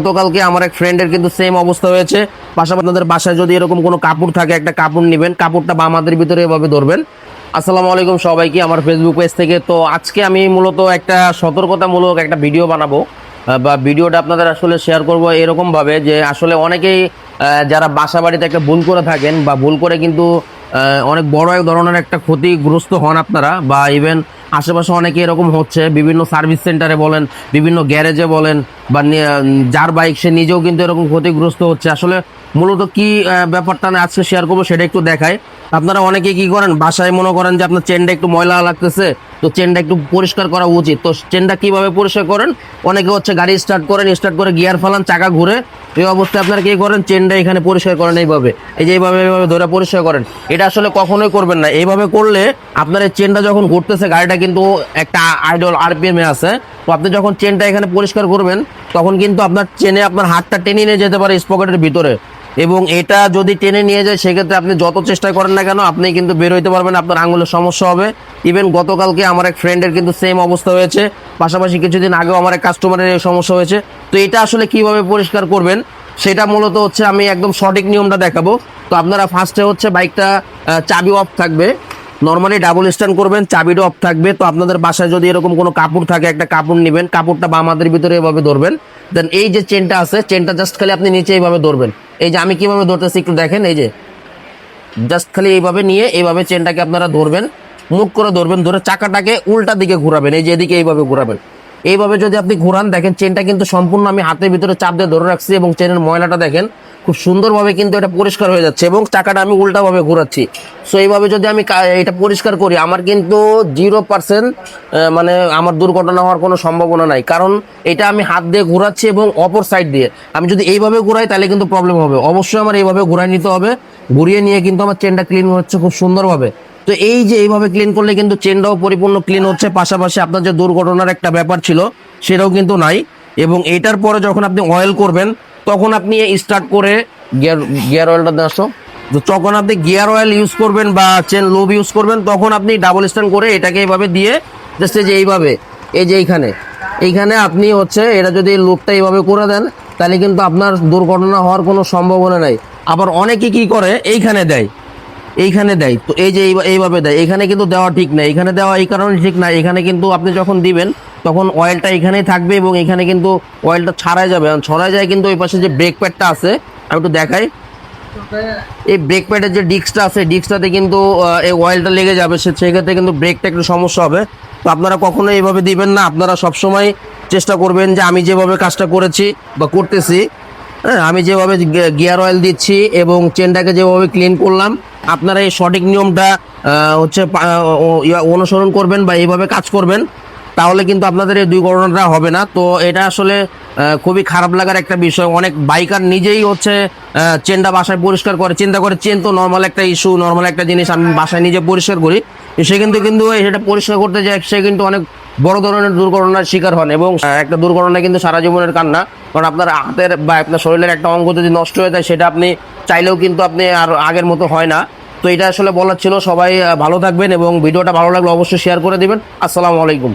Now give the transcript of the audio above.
গতকালকে আমার এক ফ্রেন্ডের কিন্তু সেম অবস্থা হয়েছে। পাশাপাশি আপনাদের বাসায় যদি এরকম কোনো কাপড় থাকে, একটা কাপড় নেবেন। কাপড়টা বা আমাদের ভিতরে এভাবে ধরবেন। আসসালামু আলাইকুম সবাইকে, আমার ফেসবুক পেজ থেকে। তো আজকে আমি মূলত একটা সতর্কতামূলক একটা ভিডিও বানাবো। বা ভিডিওটা আপনাদের আসলে শেয়ার করব এরকম ভাবে যে আসলে অনেকেই যারা বাসা বাড়িতে একটা ভুল করে থাকেন বা ভুল করে কিন্তু অনেক বড় এক ধরনের একটা ক্ষতিগ্রস্ত হন আপনারা বা ইভেন আশেপাশে অনেকে এরকম হচ্ছে, বিভিন্ন সার্ভিস সেন্টারে বলেন, বিভিন্ন গ্যারেজে বলেন, বা যার বাইক সে নিজেও কিন্তু এরকম ক্ষতিগ্রস্ত হচ্ছে। আসলে মূলত কি ব্যাপারটা আমি আজকে শেয়ার করব সেটা একটু দেখায় আপনারা অনেকে কি করেন, বাসায় মনে করেন যে আপনার চেনটা একটু ময়লা লাগতেছে, তো চেনটা একটু পরিষ্কার করা উচিত। তো চেনটা কীভাবে পরিষ্কার করেন? অনেকে হচ্ছে গাড়ি স্টার্ট করেন স্টার্ট করে গিয়ার ফালান, চাকা ঘুরে। এই অবস্থায় আপনারা কি করেন চেনটা এখানে পরিষ্কার করেন এইভাবে। এই যে এইভাবে এইভাবে ধরে পরিষ্কার করেন। এটা আসলে কখনোই করবেন না। এইভাবে করলে আপনার এই চেনটা যখন ঘুরতেছে, গাড়িটা কিন্তু একটা আইডল আরপিএম আছে। তো আপনি যখন চেনটা এখানে পরিষ্কার করবেন, তখন কিন্তু আপনার চেনে আপনার হাতটা টেনে নিয়ে যেতে পারে স্পকেটের ভিতরে। এবং এটা যদি টেনে নিয়ে যায়, সেক্ষেত্রে আপনি যত চেষ্টা করেন না কেন, আপনি কিন্তু বের হইতে পারবেন, আপনার আঙুলের সমস্যা হবে। ইভেন গতকালকে আমার এক ফ্রেন্ডের কিন্তু সেম অবস্থা হয়েছে। পাশাপাশি কিছুদিন আগেও আমার এক কাস্টমারের এই সমস্যা হয়েছে। তো এটা আসলে কীভাবে পরিষ্কার করবেন, সেটা মূলত হচ্ছে আমি একদম সঠিক নিয়মটা দেখাবো। তো আপনারা ফার্স্টে হচ্ছে বাইকটা চাবি অফ থাকবে। নর্মালি ডাবল স্ট্যান্ড করবেন, চাবিটা অফ থাকবে। তো আপনাদের বাসায় যদি এরকম কোনো কাপড় থাকে, একটা কাপড় নেবেন, কাপড়টা বা আমাদের ভিতরে এভাবে ধরবেন। দেন এই যে চেনটা আছে চেনটা জাস্ট খালি আপনি নিচে এইভাবে ধরবেন। এই যে আমি কীভাবে ধরতেছি একটু দেখেন, এই যে। জাস্ট খালি এইভাবে নিয়ে এইভাবে চেনটাকে আপনারা ধরবেন, মুখ করে ধরবেন, ধরে চাকাটাকে উল্টা দিকে ঘুরাবেন, এই যে এদিকে এইভাবে ঘুরাবেন। এইভাবে যদি আপনি ঘুরান, দেখেন চেনটা কিন্তু সম্পূর্ণ আমি হাতের ভিতরে চাপ দিয়ে ধরে রাখছি এবং চেনের ময়লাটা দেখেন খুব সুন্দরভাবে কিন্তু এটা পরিষ্কার হয়ে যাচ্ছে এবং চাকাটা আমি উল্টাভাবে ঘোরাচ্ছি। সো এইভাবে যদি আমি এটা পরিষ্কার করি, আমার কিন্তু জিরো পার্সেন্ট মানে আমার দুর্ঘটনা হওয়ার কোনো সম্ভাবনা নাই। কারণ এটা আমি হাত দিয়ে ঘোরাচ্ছি এবং অপর সাইড দিয়ে। আমি যদি এইভাবে ঘোরাই, তাহলে কিন্তু প্রবলেম হবে। অবশ্যই আমার এইভাবে ঘোরাই নিতে হবে। ঘুরিয়ে নিয়ে কিন্তু আমার চেনটা ক্লিন হচ্ছে খুব সুন্দরভাবে। তো এই যে এইভাবে ক্লিন করলে কিন্তু চেনটাও পরিপূর্ণ ক্লিন হচ্ছে। পাশাপাশি আপনার যে দুর্ঘটনার একটা ব্যাপার ছিল, সেটাও কিন্তু নাই। এবং এটার পরে যখন আপনি অয়েল করবেন তখন আপনি স্টার্ট করে গিয়ার গিয়ার অয়েলটা আসো। তো যখন আপনি গিয়ার অয়েল ইউজ করবেন বা চেন লোভ ইউজ করবেন, তখন আপনি ডাবল স্ট্যান্ড করে এটাকে এইভাবে দিয়ে জাস্ট এই যে এইভাবে, এই যে এইখানে। এইখানে আপনি হচ্ছে এটা যদি লোভটা এইভাবে করে দেন, তাহলে কিন্তু আপনার দুর্ঘটনা হওয়ার কোনো সম্ভাবনা নাই। আবার অনেকে কি করে? এইখানে দেয়। এইখানে দেয়। তো এই যে এইভাবে দেয়। এখানে কিন্তু দেওয়া ঠিক না এখানে দেওয়া এই কারণে ঠিক না এখানে কিন্তু আপনি যখন দিবেন তখন অয়েলটা এখানেই থাকবে এবং এখানে কিন্তু অয়েলটা ছাড়াই যাবে। ছড়াই যায় কিন্তু ওই পাশে যে ব্রেক প্যাডটা আছে, আমি একটু দেখাই। এই ব্রেক প্যাডের যে ডিস্কটা আছে ডিস্কটাতে কিন্তু এই অয়েলটা লেগে যাবে। সেক্ষেত্রে কিন্তু ব্রেকটা একটু সমস্যা হবে। তো আপনারা কখনো এইভাবে দিবেন না। আপনারা সবসময় চেষ্টা করবেন যে আমি যেভাবে কাজটা করেছি বা করতেছি হ্যাঁ আমি যেভাবে গিয়ার অয়েল দিচ্ছি এবং চেনটাকে যেভাবে ক্লিন করলাম, আপনারা এই সঠিক নিয়মটা হচ্ছে অনুসরণ করবেন বা এইভাবে কাজ করবেন। তাহলে কিন্তু আপনাদের এই দুই ঘটনাটা হবে না। তো এটা আসলে খুবই খারাপ লাগার একটা বিষয়। অনেক বাইকার নিজেই হচ্ছে চেনটা বাসায় পরিষ্কার করে, চিন্তা করে চেন তো নর্মাল একটা ইস্যু নর্মাল একটা জিনিস আমি বাসায় নিজে পরিষ্কার করি। সে কিন্তু কিন্তু সেটা পরিষ্কার করতে যায়, সে কিন্তু অনেক বড় ধরনের দুর্ঘটনার শিকার হন এবং একটা দুর্ঘটনা কিন্তু সারা জীবনের কান্না। কারণ আপনার হাতের বা আপনার শরীরের একটা অঙ্গ যদি নষ্ট হয়ে যায়, সেটা আপনি চাইলেও কিন্তু আপনি আর আগের মতো হয় না। তো এটা আসলে বলার ছিল। সবাই ভালো থাকবেন এবং ভিডিওটা ভালো লাগলে অবশ্যই শেয়ার করে দিবেন। আসসালামু আলাইকুম।